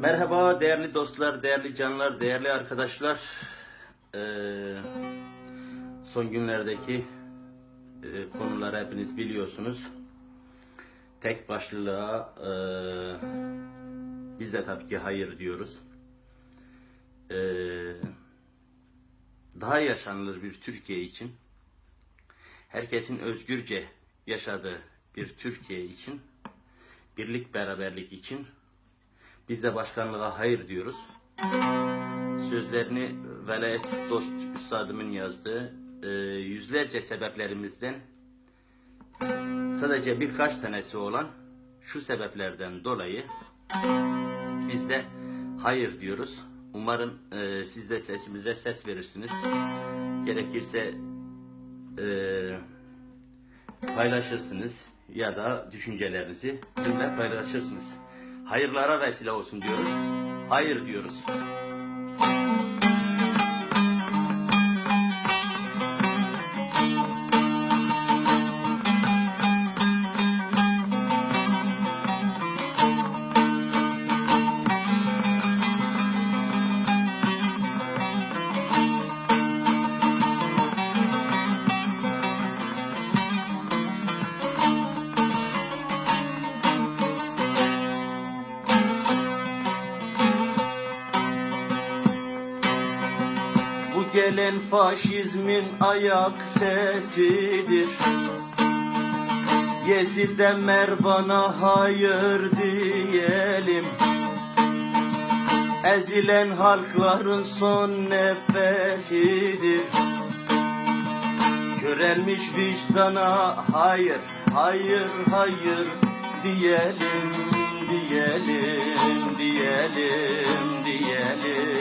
Merhaba değerli dostlar, değerli canlar, değerli arkadaşlar. Ee, son günlerdeki e, konuları hepiniz biliyorsunuz. Tek başlılığa e, biz de tabii ki hayır diyoruz. Ee, daha yaşanılır bir Türkiye için, herkesin özgürce yaşadığı bir Türkiye için, birlik beraberlik için biz de başkanlığa hayır diyoruz. Sözlerini velayet dost üstadımın yazdığı e, yüzlerce sebeplerimizden sadece birkaç tanesi olan şu sebeplerden dolayı biz de hayır diyoruz. Umarım e, siz de sesimize ses verirsiniz. Gerekirse e, paylaşırsınız ya da düşüncelerinizi bizimle paylaşırsınız. Hayırlara vesile olsun diyoruz. Hayır diyoruz. Bu gelen faşizmin ayak sesidir. Yezid'e Mervan'a hayır diyelim. Ezilen halkların son nefesidir. Körelmiş vicdana hayır, hayır, hayır diyelim, diyelim, diyelim, diyelim.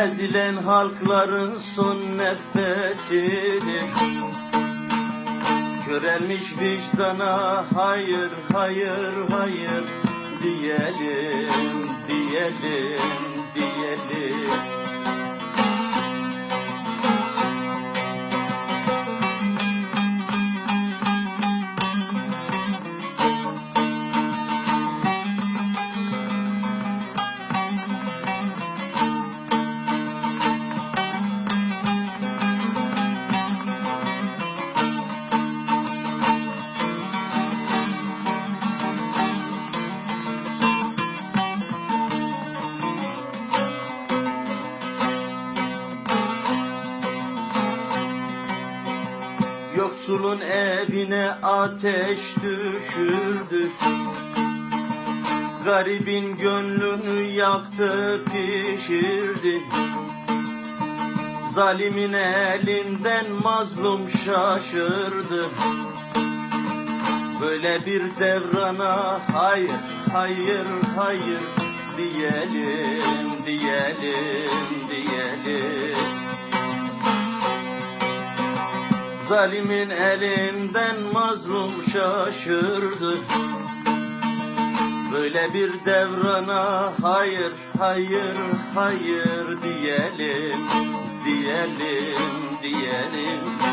Ezilen halkların son nefesidir. Körelmiş vicdana hayır hayır hayır Diyelim diyelim diyelim Yoksulun evine ateş düşürdü. Garibin gönlünü yaktı pişirdi. Zalimin elinden mazlum şaşırdı. Böyle bir devrana hayır, hayır, hayır diyelim, diyelim, diyelim. Zalimin elinden mazlum şaşırdı. Böyle bir devrana hayır, hayır, hayır diyelim Diyelim, diyelim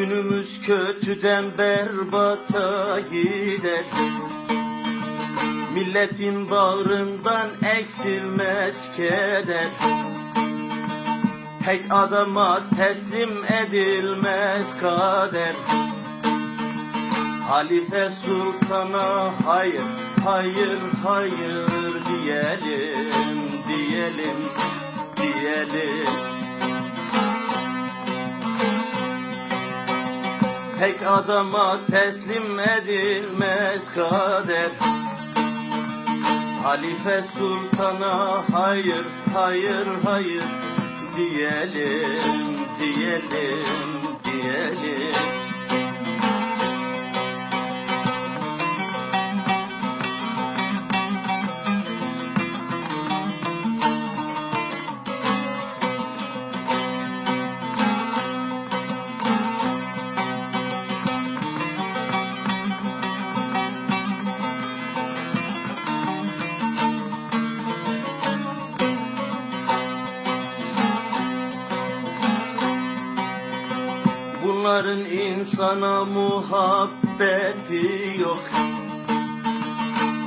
Günümüz kötüden berbata gider. Milletin bağrından eksilmez keder. Tek adama teslim edilmez kader. Halife sultana hayır, hayır, hayır diyelim, diyelim, diyelim Tek adama teslim edilmez kader. Halife sultana hayır, hayır, hayır diyelim, diyelim, sana muhabbeti yok.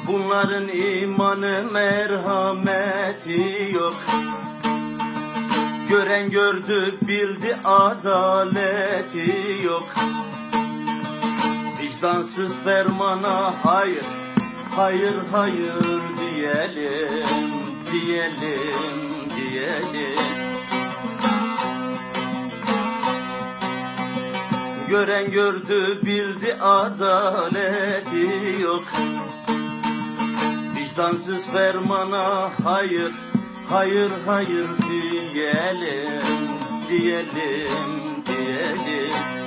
Bunların imanı merhameti yok. Gören gördü bildi adaleti yok. Vicdansız fermana hayır Hayır hayır diyelim Diyelim diyelim Gören gördü bildi adaleti yok. Vicdansız fermana hayır Hayır hayır diyelim Diyelim diyelim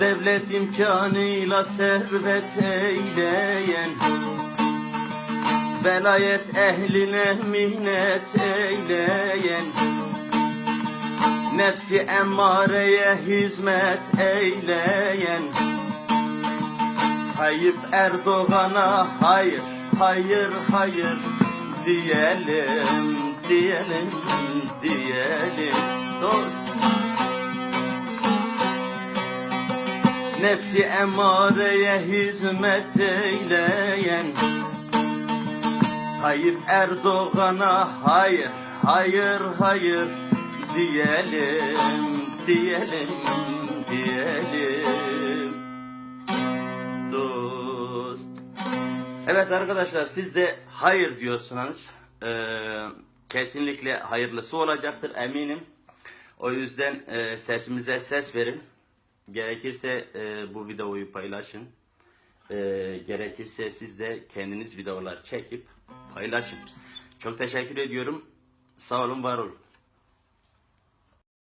Devlet imkanıyla servet eyleyen Velayet ehline minnet eyleyen Nefsi emmareye hizmet eyleyen Tayyip Erdoğan'a hayır, hayır, hayır diyelim, diyelim, diyelim dost. Nefsi emareye hizmet eyleyen Tayyip Erdoğan'a hayır, hayır, hayır diyelim, diyelim, diyelim dost. Evet arkadaşlar siz de hayır diyorsunuz. Ee, kesinlikle hayırlısı olacaktır eminim. O yüzden e, sesimize ses verin. Gerekirse e, bu videoyu paylaşın. E, gerekirse siz de kendiniz videolar çekip paylaşın. Çok teşekkür ediyorum. Sağ olun, var olun.